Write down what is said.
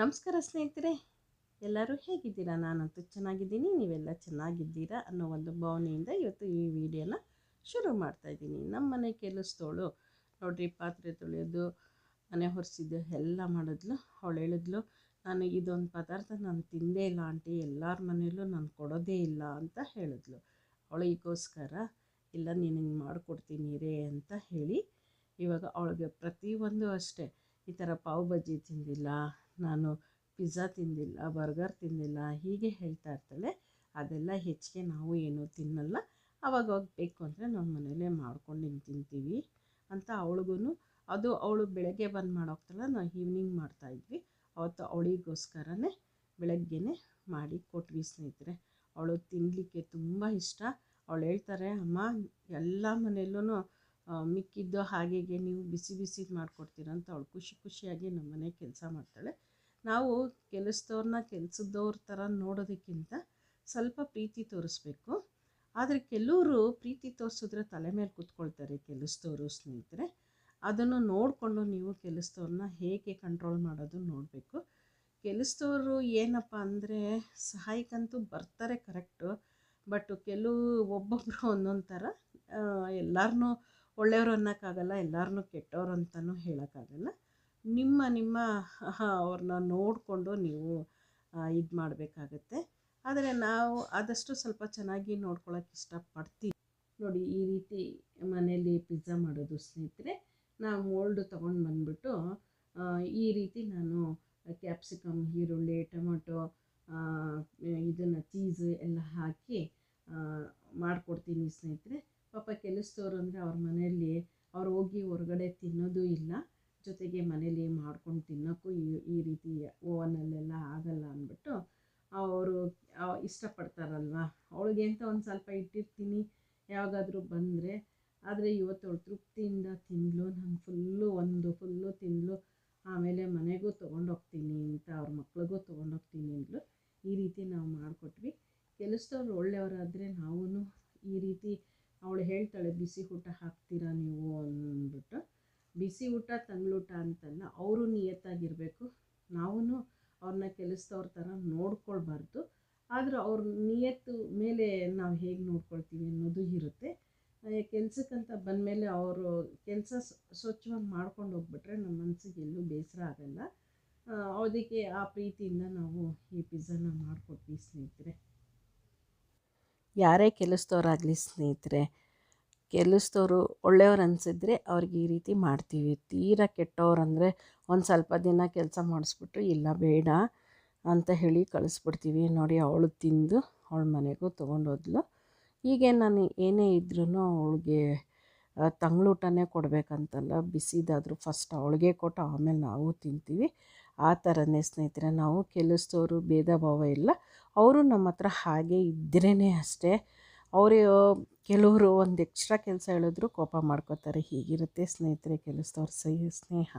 ನಮಸ್ಕಾರ ಸ್ನೇಹಿತರೆ, ಎಲ್ಲರೂ ಹೇಗಿದ್ದೀರಾ? ನಾನಂತೂ ಚೆನ್ನಾಗಿದ್ದೀನಿ, ನೀವೆಲ್ಲ ಚೆನ್ನಾಗಿದ್ದೀರಾ ಅನ್ನೋ ಒಂದು ಭಾವನೆಯಿಂದ ಇವತ್ತು ಈ ವಿಡಿಯೋನ ಶುರು ಮಾಡ್ತಾಯಿದ್ದೀನಿ ನಮ್ಮ ಮನೆ ಕೆಲಸದವಳು ನೋಡ್ರಿ, ಪಾತ್ರೆ ತೊಳೆಯೋದು ಮನೆ ಹೊರಿಸಿದ್ದು ಎಲ್ಲ ಮಾಡಿದ್ಲು ಅವಳು ಹೇಳಿದ್ಲು ನಾನು ಇದೊಂದು ಪದಾರ್ಥ ನಾನು ತಿಂದೇ ಇಲ್ಲ ಆಂಟಿ, ಎಲ್ಲರ ಮನೆಯಲ್ಲೂ ನಾನು ಕೊಡೋದೇ ಇಲ್ಲ ಅಂತ ಹೇಳಿದ್ಲು. ಅವಳಿಗೋಸ್ಕರ ಇಲ್ಲ ನಿನಗೆ ಮಾಡಿಕೊಡ್ತೀನಿ ರೇ ಅಂತ ಹೇಳಿ, ಇವಾಗ ಅವಳಿಗೆ ಪ್ರತಿಯೊಂದು ಅಷ್ಟೇ, ಈ ಥರ ಪಾವ್ ಬಜ್ಜಿ ತಿಂದಿಲ್ಲ ನಾನು ಪಿಜ್ಜಾ ತಿಂದಿಲ್ಲ, ಬರ್ಗರ್ ತಿಂದಿಲ್ಲ, ಹೀಗೆ ಹೇಳ್ತಾ ಇರ್ತಾಳೆ. ಅದೆಲ್ಲ ಹೆಚ್ಚಿಗೆ ನಾವು ಏನೂ ತಿನ್ನಲ್ಲ. ಅವಾಗ ಬೇಕು ಅಂದರೆ ನಾವು ಮನೇಲೇ ಮಾಡ್ಕೊಂಡು ತಿಂತೀವಿ ಅಂತ ಅವಳಿಗೂ ಅದು ಅವಳು ಬೆಳಗ್ಗೆ ಬಂದು ಮಾಡೋಗ್ತಾಳೆ ನಾವು ಈವ್ನಿಂಗ್ ಮಾಡ್ತಾಯಿದ್ವಿ ಅವತ್ತು ಅವಳಿಗೋಸ್ಕರನೇ ಬೆಳಗ್ಗೆನೇ ಮಾಡಿ ಕೊಟ್ವಿ ಸ್ನೇಹಿತರೆ. ಅವಳು ತಿನ್ನಲಿಕ್ಕೆ ತುಂಬ ಇಷ್ಟ. ಅವಳು ಹೇಳ್ತಾರೆ, ಅಮ್ಮ, ಎಲ್ಲ ಮನೆಯಲ್ಲೂ ಮಿಕ್ಕಿದ್ದು ಹಾಗೆಗೆ ನೀವು ಬಿಸಿ ಬಿಸಿ ಮಾಡಿಕೊಡ್ತೀರ ಅಂತ ಅವಳು ಖುಷಿ ಖುಷಿಯಾಗಿ ನಮ್ಮ ಮನೆ ಕೆಲಸ ಮಾಡ್ತಾಳೆ. ನಾವು ಕೆಲಸದವ್ರನ್ನ ಕೆಲಸದವ್ರ ಥರ ನೋಡೋದಕ್ಕಿಂತ ಸ್ವಲ್ಪ ಪ್ರೀತಿ ತೋರಿಸ್ಬೇಕು. ಆದರೆ ಕೆಲವರು ಪ್ರೀತಿ ತೋರಿಸಿದ್ರೆ ತಲೆ ಮೇಲೆ ಕೂತ್ಕೊಳ್ತಾರೆ ಕೆಲಸದವರು ಸ್ನೇಹಿತರೆ. ಅದನ್ನು ನೋಡಿಕೊಂಡು ನೀವು ಕೆಲಸದವ್ರನ್ನ ಹೇಗೆ ಕಂಟ್ರೋಲ್ ಮಾಡೋದು ನೋಡಬೇಕು. ಕೆಲಸದವರು ಏನಪ್ಪ ಅಂದರೆ ಸಹಾಯಕ್ಕಂತೂ ಬರ್ತಾರೆ ಕರೆಕ್ಟು ಬಟ್ ಕೆಲವು ಒಬ್ಬೊಬ್ಬರು ಒಂದೊಂದು ಥರ ಎಲ್ಲರನ್ನೂ ಒಳ್ಳೆಯವರು ಅನ್ನೋಕ್ಕಾಗಲ್ಲ ಎಲ್ಲರನ್ನೂ ಕೆಟ್ಟವರು ಅಂತಲೂ ಹೇಳೋಕ್ಕಾಗಲ್ಲ. ನಿಮ್ಮ ನಿಮ್ಮ ಅವ್ರನ್ನ ನೋಡಿಕೊಂಡು ನೀವು ಇದು ಮಾಡಬೇಕಾಗತ್ತೆ. ಆದರೆ ನಾವು ಆದಷ್ಟು ಸ್ವಲ್ಪ ಚೆನ್ನಾಗಿ ನೋಡ್ಕೊಳಕ್ಕೆ ಇಷ್ಟಪಡ್ತೀವಿ. ನೋಡಿ, ಈ ರೀತಿ ಮನೆಯಲ್ಲಿ ಪಿಜ್ಜಾ ಮಾಡೋದು ಸ್ನೇಹಿತರೆ, ನಾವು ಮೋಲ್ಡ್ ತೊಗೊಂಡು ಬಂದ್ಬಿಟ್ಟು ಈ ರೀತಿ ನಾನು ಕ್ಯಾಪ್ಸಿಕಮ್, ಈರುಳ್ಳಿ, ಟೊಮೊಟೊ ಇದನ್ನು ಚೀಸ್ ಎಲ್ಲ ಹಾಕಿ ಮಾಡಿಕೊಡ್ತೀನಿ ಸ್ನೇಹಿತರೆ. ಪಾಪ ಕೆಲಸದವ್ರು ಅಂದರೆ ಅವ್ರ ಮನೆಯಲ್ಲಿ ಅವ್ರು ಹೋಗಿ ಹೊರಗಡೆ ತಿನ್ನೋದು ಇಲ್ಲ. ಜೊತೆಗೆ ಮನೇಲಿ ಮಾಡ್ಕೊಂಡು ತಿನ್ನೋಕ್ಕೂ ಈ ಈ ರೀತಿ ಓವನಲ್ಲೆಲ್ಲ ಆಗಲ್ಲ ಅಂದ್ಬಿಟ್ಟು ಅವರು ಇಷ್ಟಪಡ್ತಾರಲ್ವ? ಅವಳಿಗೆ ಅಂತ ಒಂದು ಸ್ವಲ್ಪ ಇಟ್ಟಿರ್ತೀನಿ ಯಾವಾಗಾದರೂ ಬಂದರೆ. ಆದರೆ ಇವತ್ತು ಅವಳು ತೃಪ್ತಿಯಿಂದ ತಿಂದಳು ನಾನು ಫುಲ್ಲು ಒಂದು ಫುಲ್ಲು ತಿಂದಳು ಆಮೇಲೆ ಮನೆಗೂ ತೊಗೊಂಡೋಗ್ತೀನಿ ಅಂತ ಅವ್ರ ಮಕ್ಳಿಗೂ ತೊಗೊಂಡೋಗ್ತೀನಿ ಅಂದಳು ಈ ರೀತಿ ನಾವು ಮಾಡಿಕೊಟ್ವಿ. ಕೆಲಸದವ್ರು ಒಳ್ಳೆಯವರಾದರೆ ನಾವೂ ಈ ರೀತಿ ಅವಳು ಹೇಳ್ತಾಳೆ, ಬಿಸಿ ಊಟ ಹಾಕ್ತೀರಾ ನೀವು? ಅಂದ್ಬಿಟ್ಟು. ಬಿಸಿ ಊಟ ತಂಗ್ಳೂಟ ಅಂತಲ್ಲ, ಅವರು ನಿಯತ್ತಾಗಿರಬೇಕು. ನಾವೂ ಅವ್ರನ್ನ ಕೆಲಸದವ್ರ ಥರ ನೋಡ್ಕೊಳ್ಬಾರ್ದು. ಆದರೂ ಅವ್ರ ನಿಯತ್ತು ಮೇಲೆ ನಾವು ಹೇಗೆ ನೋಡ್ಕೊಳ್ತೀವಿ ಅನ್ನೋದು ಇರುತ್ತೆ. ಕೆಲಸಕ್ಕಂತ ಬಂದಮೇಲೆ ಅವರು ಕೆಲಸ ಸ್ವಚ್ಛವಾಗಿ ಮಾಡ್ಕೊಂಡು ಹೋಗ್ಬಿಟ್ರೆ ನಮ್ಮ ಮನಸ್ಸಿಗೆ ಎಲ್ಲೂ ಬೇಸರ ಆಗಲ್ಲ. ಅದಕ್ಕೆ ಆ ಪ್ರೀತಿಯಿಂದ ನಾವು ಈ ಪಿಜ್ಜಾನ ಮಾಡಿಕೊಟ್ವಿ ಸ್ನೇಹಿತರೆ. ಯಾರೇ ಕೆಲಸದವರಾಗಲಿ ಸ್ನೇಹಿತರೆ, ಕೆಲಸದವರು ಒಳ್ಳೆಯವ್ರು ಅನಿಸಿದ್ರೆ ಅವ್ರಿಗೆ ಈ ರೀತಿ ಮಾಡ್ತೀವಿ. ತೀರಾ ಕೆಟ್ಟವ್ರು ಅಂದರೆ ಒಂದು ಸ್ವಲ್ಪ ದಿನ ಕೆಲಸ ಮಾಡಿಸ್ಬಿಟ್ಟು ಇಲ್ಲ, ಬೇಡ ಅಂತ ಹೇಳಿ ಕಳಿಸ್ಬಿಡ್ತೀವಿ. ನೋಡಿ ಅವಳು ತಿಂದು ಅವಳ ಮನೆಗೂ ತೊಗೊಂಡೋದ್ಲು. ಹೀಗೆ ನಾನು ಏನೇ ಇದ್ರೂ ಅವಳಿಗೆ ತಂಗ್ಳೂಟನೇ ಕೊಡಬೇಕಂತಲ್ಲ. ಬಿಸಿದಾದರೂ ಫಸ್ಟ್ ಅವಳಿಗೆ ಕೊಟ್ಟು ಆಮೇಲೆ ನಾವು ತಿಂತೀವಿ. ಆ ಥರನೇ ಸ್ನೇಹಿತರೆ, ನಾವು ಕೆಲಸದವರು ಭೇದ ಭಾವ ಇಲ್ಲ. ಅವರು ನಮ್ಮ ಹತ್ರ ಹಾಗೆ ಇದ್ರೇ ಅಷ್ಟೇ. ಅವರು ಕೆಲವರು ಒಂದು ಎಕ್ಸ್ಟ್ರಾ ಕೆಲಸ ಹೇಳಿದ್ರು ಕೋಪ ಮಾಡ್ಕೋತಾರೆ. ಹೀಗಿರುತ್ತೆ ಸ್ನೇಹಿತರೆ, ಕೆಲಸದವ್ರ ಸಹಿ, ಸ್ನೇಹ.